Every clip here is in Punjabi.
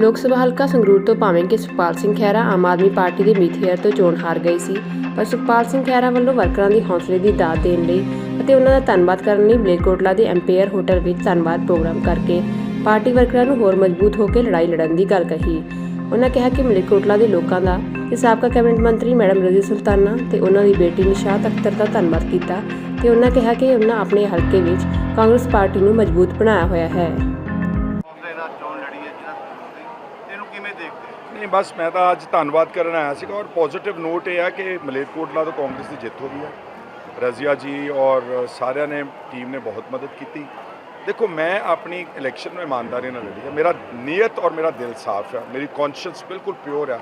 ਲੋਕ ਸਭਾ ਹਲਕਾ ਸੰਗਰੂਰ ਤੋਂ ਭਾਵੇਂ ਕਿ ਸੁਖਪਾਲ ਸਿੰਘ ਖਹਿਰਾ ਆਮ ਆਦਮੀ ਪਾਰਟੀ ਦੇ ਮੀਥੇਅਰ ਤੋਂ ਚੋਣ ਹਾਰ ਗਈ ਸੀ, ਪਰ ਸੁਖਪਾਲ ਸਿੰਘ ਖਹਿਰਾ ਵੱਲੋਂ ਵਰਕਰਾਂ ਦੀ ਹੌਸਲੇ ਦੀ ਦਾਤ ਦੇਣ ਲਈ ਅਤੇ ਉਹਨਾਂ ਦਾ ਧੰਨਵਾਦ ਕਰਨ ਲਈ ਮਲੇਰਕੋਟਲਾ ਦੇ ਐਮਪੀਆਰ ਹੋਟਲ ਵਿੱਚ ਧੰਨਵਾਦ ਪ੍ਰੋਗਰਾਮ ਕਰਕੇ ਪਾਰਟੀ ਵਰਕਰਾਂ ਨੂੰ ਹੋਰ ਮਜ਼ਬੂਤ ਹੋ ਕੇ ਲੜਾਈ ਲੜਨ ਦੀ ਗੱਲ ਕਹੀ। ਉਹਨਾਂ ਕਿਹਾ ਕਿ ਮਲੇਕੋਟਲਾ ਦੇ ਲੋਕਾਂ ਦਾ ਤੇ ਸਾਬਕਾ ਕੈਬਨਿਟ ਮੰਤਰੀ ਮੈਡਮ ਰਜ਼ੀ ਸੁਲਤਾਨਾ ਤੇ ਉਹਨਾਂ ਦੀ ਬੇਟੀ ਨਿਸ਼ਾਤ ਅਖਤਰ ਦਾ ਧੰਨਵਾਦ ਕੀਤਾ ਤੇ ਉਹਨਾਂ ਕਿਹਾ ਕਿ ਉਹਨਾਂ ਆਪਣੇ ਹਲਕੇ ਵਿੱਚ ਕਾਂਗਰਸ ਪਾਰਟੀ ਨੂੰ ਮਜ਼ਬੂਤ ਬਣਾਇਆ ਹੋਇਆ ਹੈ। ਨਹੀਂ, ਬਸ ਮੈਂ ਤਾਂ ਅੱਜ ਧੰਨਵਾਦ ਕਰਨ ਆਇਆ ਸੀਗਾ ਔਰ ਪੋਜ਼ਿਟਿਵ ਨੋਟ ਇਹ ਆ ਕਿ ਮਲੇਰਕੋਟਲਾ ਤੋਂ ਕਾਂਗਰਸ ਦੀ ਜਿੱਤ ਹੋ ਗਈ ਹੈ। ਰਜ਼ੀਆ ਜੀ ਔਰ ਸਾਰਿਆਂ ਨੇ ਟੀਮ ਨੇ ਬਹੁਤ ਮਦਦ ਕੀਤੀ। ਦੇਖੋ, ਮੈਂ ਆਪਣੀ ਇਲੈਕਸ਼ਨ ਨੂੰ ਇਮਾਨਦਾਰੀ ਨਾਲ ਲੜੀ ਹੈ। ਮੇਰਾ ਨੀਅਤ ਔਰ ਮੇਰਾ ਦਿਲ ਸਾਫ਼ ਹੈ। ਮੇਰੀ ਕੌਨਸ਼ੀਅੰਸ ਬਿਲਕੁਲ ਪਿਓਰ ਹੈ।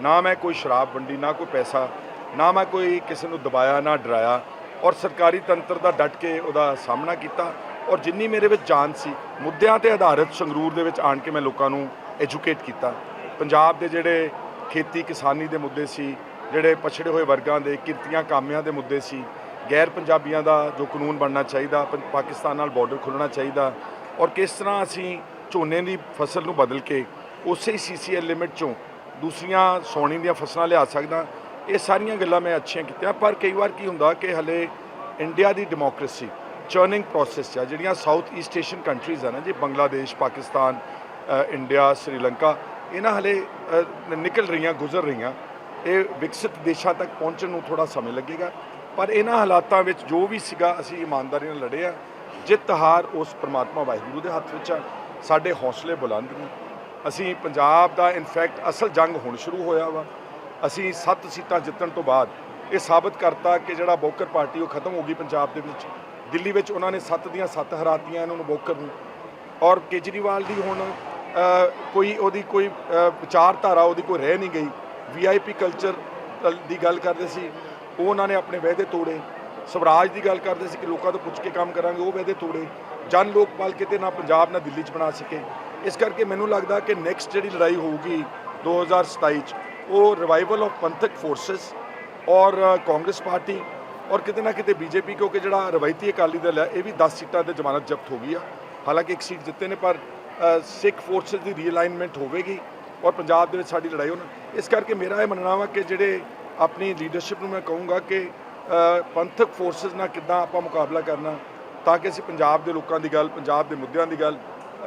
ਨਾ ਮੈਂ ਕੋਈ ਸ਼ਰਾਬ ਵੰਡੀ, ਨਾ ਕੋਈ ਪੈਸਾ, ਨਾ ਮੈਂ ਕੋਈ ਕਿਸੇ ਨੂੰ ਦਬਾਇਆ, ਨਾ ਡਰਾਇਆ। ਔਰ ਸਰਕਾਰੀ ਤੰਤਰ ਦਾ ਡਟ ਕੇ ਉਹਦਾ ਸਾਹਮਣਾ ਕੀਤਾ। ਔਰ ਜਿੰਨੀ ਮੇਰੇ ਵਿੱਚ ਜਾਨ ਸੀ, ਮੁੱਦਿਆਂ ਤੇ ਆਧਾਰਿਤ ਸੰਗਰੂਰ ਦੇ ਵਿੱਚ ਆਣ ਕੇ ਮੈਂ ਲੋਕਾਂ ਨੂੰ ਐਜੂਕੇਟ ਕੀਤਾ। ਪੰਜਾਬ ਦੇ ਜਿਹੜੇ ਖੇਤੀ ਕਿਸਾਨੀ ਦੇ ਮੁੱਦੇ ਸੀ, ਜਿਹੜੇ ਪਛੜੇ ਹੋਏ ਵਰਗਾਂ ਦੇ, ਕਿਰਤੀਆਂ ਕਾਮਿਆਂ ਦੇ ਮੁੱਦੇ ਸੀ, ਗੈਰ ਪੰਜਾਬੀਆਂ ਦਾ ਜੋ ਕਾਨੂੰਨ ਬਣਨਾ ਚਾਹੀਦਾ, ਪੰ- ਪਾਕਿਸਤਾਨ ਨਾਲ ਬਾਰਡਰ ਖੁੱਲ੍ਹਣਾ ਚਾਹੀਦਾ ਔਰ ਕਿਸ ਤਰ੍ਹਾਂ ਅਸੀਂ ਝੋਨੇ ਦੀ ਫਸਲ ਨੂੰ ਬਦਲ ਕੇ ਉਸੇ ਹੀ ਸੀਸੀਐਲ ਲਿਮਿਟ ਚੋਂ ਦੂਸਰੀਆਂ ਸੌਣੀ ਦੀਆਂ ਫਸਲਾਂ ਲਿਆ ਸਕਦਾ, ਇਹ ਸਾਰੀਆਂ ਗੱਲਾਂ ਮੈਂ ਅੱਛੀਆਂ ਕੀਤੀਆਂ, ਪਰ ਕਈ ਵਾਰ ਕੀ ਹੁੰਦਾ ਕਿ ਹਲੇ ਇੰਡੀਆ ਦੀ ਡੈਮੋਕ੍ਰੇਸੀ ਚਰਨਿੰਗ ਪ੍ਰੋਸੈਸ ਆ, ਜਿਹੜੀਆਂ ਸਾਊਥ ਈਸਟ ਏਸ਼ੀਅਨ ਕੰਟਰੀਜ਼ ਆ ਨਾ ਜੀ ਬੰਗਲਾਦੇਸ਼ ਪਾਕਿਸਤਾਨ ਇੰਡੀਆ ਸ੍ਰੀਲੰਕਾ ਇਹਨਾਂ ਹਲੇ ਨਿਕਲ ਰਹੀਆਂ, ਗੁਜ਼ਰ ਰਹੀਆਂ। ਇਹ ਵਿਕਸਿਤ ਦੇਸ਼ਾਂ ਤੱਕ ਪਹੁੰਚਣ ਨੂੰ ਥੋੜਾ ਸਮੇਂ ਲੱਗੇਗਾ। ਪਰ ਇਹਨਾਂ ਹਾਲਾਤਾਂ ਵਿੱਚ ਜੋ ਵੀ ਸੀਗਾ, ਅਸੀਂ ਇਮਾਨਦਾਰੀ ਨਾਲ ਲੜੇ ਆ। ਜਿੱਤ ਹਾਰ ਉਸ ਪ੍ਰਮਾਤਮਾ ਵਾਹਿਗੁਰੂ ਦੇ ਹੱਥ ਵਿੱਚ ਆ। ਸਾਡੇ ਹੌਸਲੇ ਬੁਲੰਦ ਨੇ। ਅਸੀਂ ਪੰਜਾਬ ਦਾ ਇਨਫੈਕਟ ਅਸਲ ਜੰਗ ਹੁਣ ਸ਼ੁਰੂ ਹੋਇਆ ਵਾ। ਅਸੀਂ 7 ਸੀਟਾਂ ਜਿੱਤਣ ਤੋਂ ਬਾਅਦ ਇਹ ਸਾਬਤ ਕਰਤਾ ਕਿ ਜਿਹੜਾ ਬੋਕਰ ਪਾਰਟੀ ਉਹ ਖਤਮ ਹੋ ਗਈ ਪੰਜਾਬ ਦੇ ਵਿੱਚ। ਦਿੱਲੀ ਵਿੱਚ ਉਹਨਾਂ ਨੇ 7 ਦੀਆਂ 7 ਹਰਾਤੀਆਂ ਇਹਨਾਂ ਨੂੰ ਬੋਕਰ ਨੂੰ। ਔਰ ਕੇਜਰੀਵਾਲ ਦੀ ਹੁਣ ਕੋਈ ਉਹਦੀ ਕੋਈ ਵਿਚਾਰਧਾਰਾ ਉਹਦੀ ਕੋਈ ਰਹਿ ਨਹੀਂ ਗਈ। ਵੀਆਈਪੀ ਕਲਚਰ ਦੀ ਗੱਲ ਕਰਦੇ ਸੀ। ਉਹ ਉਹਨਾਂ ਨੇ ਆਪਣੇ ਵਾਅਦੇ ਤੋੜੇ। ਸਵਰਾਜ ਦੀ ਗੱਲ ਕਰਦੇ ਸੀ ਕਿ ਲੋਕਾਂ ਤੋਂ ਪੁੱਛ ਕੇ ਕੰਮ ਕਰਾਂਗੇ, ਉਹ ਵਾਅਦੇ ਤੋੜੇ। ਜਨ ਲੋਕਪਾਲ ਕਿਤੇ ਨਾ ਪੰਜਾਬ, ਨਾ ਦਿੱਲੀ 'ਚ ਬਣਾ ਸਕੇ। ਇਸ ਕਰਕੇ ਮੈਨੂੰ ਲੱਗਦਾ ਕਿ ਨੈਕਸਟ ਜਿਹੜੀ ਲੜਾਈ ਹੋਊਗੀ 2027 'ਚ, ਉਹ ਰਿਵਾਈਵਲ ਆਫ ਪੰਥਕ ਫੋਰਸਸ ਔਰ ਕਾਂਗਰਸ ਪਾਰਟੀ ਔਰ ਕਿਤੇ ਨਾ ਕਿਤੇ ਬੀਜੇਪੀ ਕਿਉਂਕਿ ਜਿਹੜਾ ਰਵਾਇਤੀ ਅਕਾਲੀ ਦਲ ਹੈ, ਇਹ ਵੀ 10 ਸੀਟਾਂ ਤੇ ਜ਼ਮਾਨਤ ਜ਼ਬਤ ਹੋ ਗਈ ਆ। ਹਾਲਾਂਕਿ ਇੱਕ ਸੀਟ ਜਿੱਤੇ ਨੇ, ਪਰ ਸਿੱਖ ਫੋਰਸਸ ਦੀ ਰੀਅਲਾਈਨਮੈਂਟ ਹੋਵੇਗੀ ਔਰ ਪੰਜਾਬ ਦੇ ਵਿੱਚ ਸਾਡੀ ਲੜਾਈ ਹੋਣਾ। ਇਸ ਕਰਕੇ ਮੇਰਾ ਇਹ ਮੰਨਣਾ ਵਾ ਕਿ ਜਿਹੜੇ ਆਪਣੀ ਲੀਡਰਸ਼ਿਪ ਨੂੰ ਮੈਂ ਕਹੂੰਗਾ ਕਿ ਪੰਥਕ ਫੋਰਸਸ ਨਾਲ ਕਿੱਦਾਂ ਆਪਾਂ ਮੁਕਾਬਲਾ ਕਰਨਾ, ਤਾਂ ਕਿ ਅਸੀਂ ਪੰਜਾਬ ਦੇ ਲੋਕਾਂ ਦੀ ਗੱਲ, ਪੰਜਾਬ ਦੇ ਮੁੱਦਿਆਂ ਦੀ ਗੱਲ,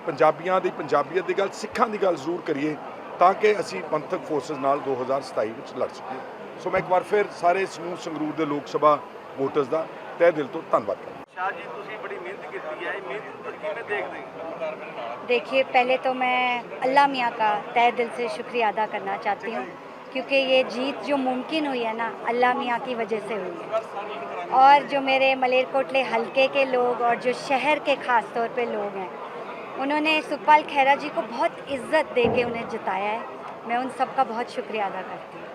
ਪੰਜਾਬੀਆਂ ਦੀ, ਪੰਜਾਬੀਅਤ ਦੀ ਗੱਲ, ਸਿੱਖਾਂ ਦੀ ਗੱਲ ਜ਼ਰੂਰ ਕਰੀਏ, ਤਾਂ ਕਿ ਅਸੀਂ ਪੰਥਕ ਫੋਰਸਸ ਨਾਲ 2027 ਵਿੱਚ ਲੜ ਸਕੀਏ। ਸੋ ਮੈਂ ਇੱਕ ਵਾਰ ਫਿਰ ਸਾਰੇ ਸਮੂਹ ਸੰਗਰੂਰ ਦੇ ਲੋਕ ਸਭਾ ਵੋਟਰਸ ਦਾ ਤਹਿ ਦਿਲ ਤੋਂ ਧੰਨਵਾਦ ਕਰਦਾ ਸ਼ਾਹ ਜੀ ਤੁਸੀਂ ਬੜੀ ਮਿਹਨਤ ਕੀਤੀ ਹੈ ਇਹ ਮਿਹਨਤ ਨੂੰ ਤੁਸੀਂ ਕਿਵੇਂ ਦੇਖਦੇ ਹੋ देखिए पहले तो मैं अल्लाह मियाँ का तय दिल से शुक्रिया अदा करना चाहती हूँ क्योंकि ये जीत जो मुमकिन हुई है ना अल्लाह मियाँ की वजह से हुई है और जो मेरे मलेरकोटले हलके के लोग और जो शहर के ख़ास तौर पे लोग हैं उन्होंने सुखपाल खैरा जी को बहुत इज्जत दे के उन्हें जिताया है मैं उन सब का बहुत शुक्रिया अदा करती हूँ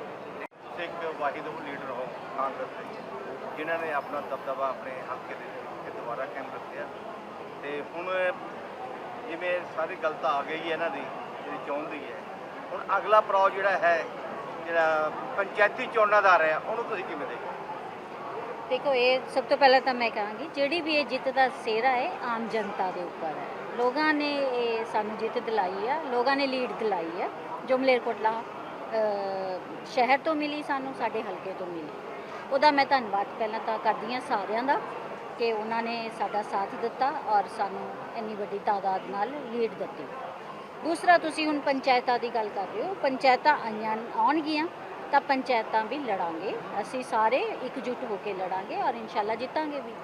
ਜਿਨ੍ਹਾਂ ਨੇ ਆਪਣਾ ਦਬਦਬਾ ਆਪਣੇ ਹਲਕੇ ਦੇ ਵਿੱਚ ਦੁਬਾਰਾ ਕਾਇਮ ਰੱਖਿਆ। ਤੇ ਹੁਣ ਜਿਵੇਂ ਸਾਰੀ ਗੱਲ ਤਾਂ ਆ ਗਈ ਹੈ ਇਹਨਾਂ ਦੀ, ਜਿਹੜੀ ਚੋਣ ਦੀ ਹੈ। ਹੁਣ ਅਗਲਾ ਪੜਾਅ ਜਿਹੜਾ ਹੈ, ਜਿਹੜਾ ਪੰਚਾਇਤੀ ਚੋਣਾਂ ਦਾ ਆ ਰਿਹਾ, ਉਹਨੂੰ ਤੁਸੀਂ ਕਿਵੇਂ ਦੇਖਦੇ ਦੇਖੋ, ਇਹ ਸਭ ਤੋਂ ਪਹਿਲਾਂ ਤਾਂ ਮੈਂ ਕਹਾਂਗੀ, ਜਿਹੜੀ ਵੀ ਇਹ ਜਿੱਤ ਦਾ ਸਿਹਰਾ ਹੈ, ਆਮ ਜਨਤਾ ਦੇ ਉੱਪਰ ਹੈ। ਲੋਕਾਂ ਨੇ ਇਹ ਸਾਨੂੰ ਜਿੱਤ ਦਿਲਾਈ ਆ, ਲੋਕਾਂ ਨੇ ਲੀਡ ਦਿਲਾਈ ਹੈ ਜੋ ਮਲੇਰਕੋਟਲਾ ਸ਼ਹਿਰ ਤੋਂ ਮਿਲੀ, ਸਾਨੂੰ ਸਾਡੇ ਹਲਕੇ ਤੋਂ ਮਿਲੀ। ਉਹਦਾ ਮੈਂ ਧੰਨਵਾਦ ਪਹਿਲਾਂ ਤਾਂ ਕਰਦੀ ਹਾਂ ਸਾਰਿਆਂ ਦਾ ਕਿ ਉਹਨਾਂ ਨੇ ਸਾਡਾ ਸਾਥ ਦਿੱਤਾ ਔਰ ਸਾਨੂੰ ਇੰਨੀ ਵੱਡੀ ਤਾਦਾਦ ਨਾਲ ਲੀਡ ਦਿੱਤੀ। ਦੂਸਰਾ, ਤੁਸੀਂ ਹੁਣ ਪੰਚਾਇਤਾਂ ਦੀ ਗੱਲ ਕਰ ਰਹੇ ਹੋ। ਪੰਚਾਇਤਾਂ ਆਈਆਂ, ਆਉਣਗੀਆਂ, ਤਾਂ ਪੰਚਾਇਤਾਂ ਵੀ ਲੜਾਂਗੇ। ਅਸੀਂ ਸਾਰੇ ਇਕਜੁੱਟ ਹੋ ਕੇ ਲੜਾਂਗੇ ਔਰ ਇਨਸ਼ਾਅੱਲਾ ਜਿੱਤਾਂਗੇ ਵੀ।